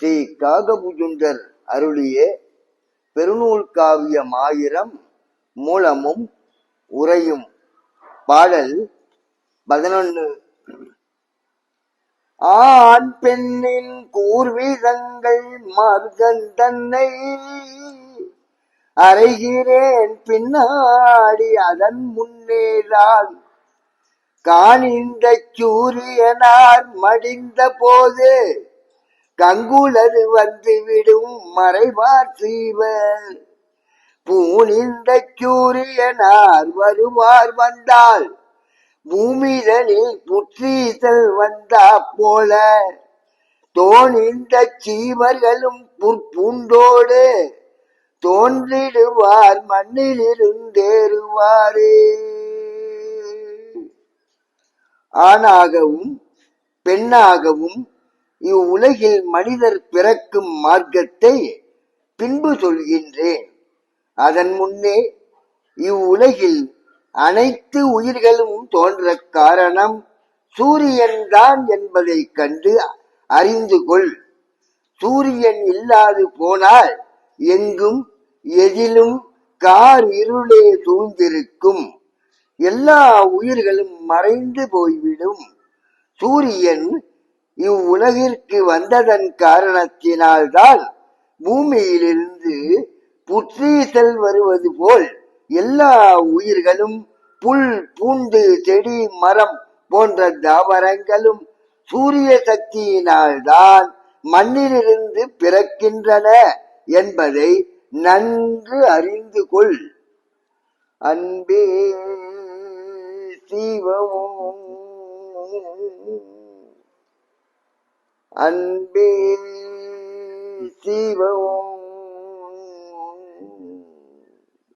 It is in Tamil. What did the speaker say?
ஸ்ரீ காகபுஜுண்டர் அருளிய பெருநூல் காவியம் ஆயிரம் மூலமும் உரையும் பாடல் பதினொன்னு. ஆண் பெண்ணின் கூர்வீதங்கள் மார்கன் தன்னை அறைகிறேன் பின்னாடி அதன் முன்னேதான் காணிந்த சூரியனார் மடிந்த போது கங்குலது வந்து விடும் மறைவார் சீவர் பூனிந்த சூரியனார் வருவார் வந்தால் பூமிதனில் புற்றீசல் வந்தா போல. தோணிந்த சீவர்களும் புற்பூண்டோடு தோன்றிடுவார் மண்ணில் இருந்தேறுவாரே ஆணாகவும் பெண்ணாகவும் இவ்வுலகில் மனிதர் பிறக்கும் மார்க்கத்தை பின்பு சொல்கின்றேன். அதன் முன்னே இவ்வுலகில் அனைத்து உயிர்களும் தோன்ற காரணம் சூரியன்தான் என்பதை கண்டு அறிந்து கொள். சூரியன் இல்லாது போனால் எங்கும் எதிலும் கார் இருளே சூழ்ந்திருக்கும். எல்லா உயிர்களும் மறைந்து போய்விடும். சூரியன் இவ்வுலகிற்கு வந்ததன் காரணத்தினால்தான் பூமியிலிருந்து புற்றீசல் வருவது போல் எல்லா உயிர்களும் புல் பூண்டு செடி மரம் போன்ற தாவரங்களும் சூரிய சக்தியினால்தான் மண்ணிலிருந்து பிறக்கின்றன என்பதை நன்கு அறிந்து கொள். அன்பே சிவமும் அன்பே சிவம்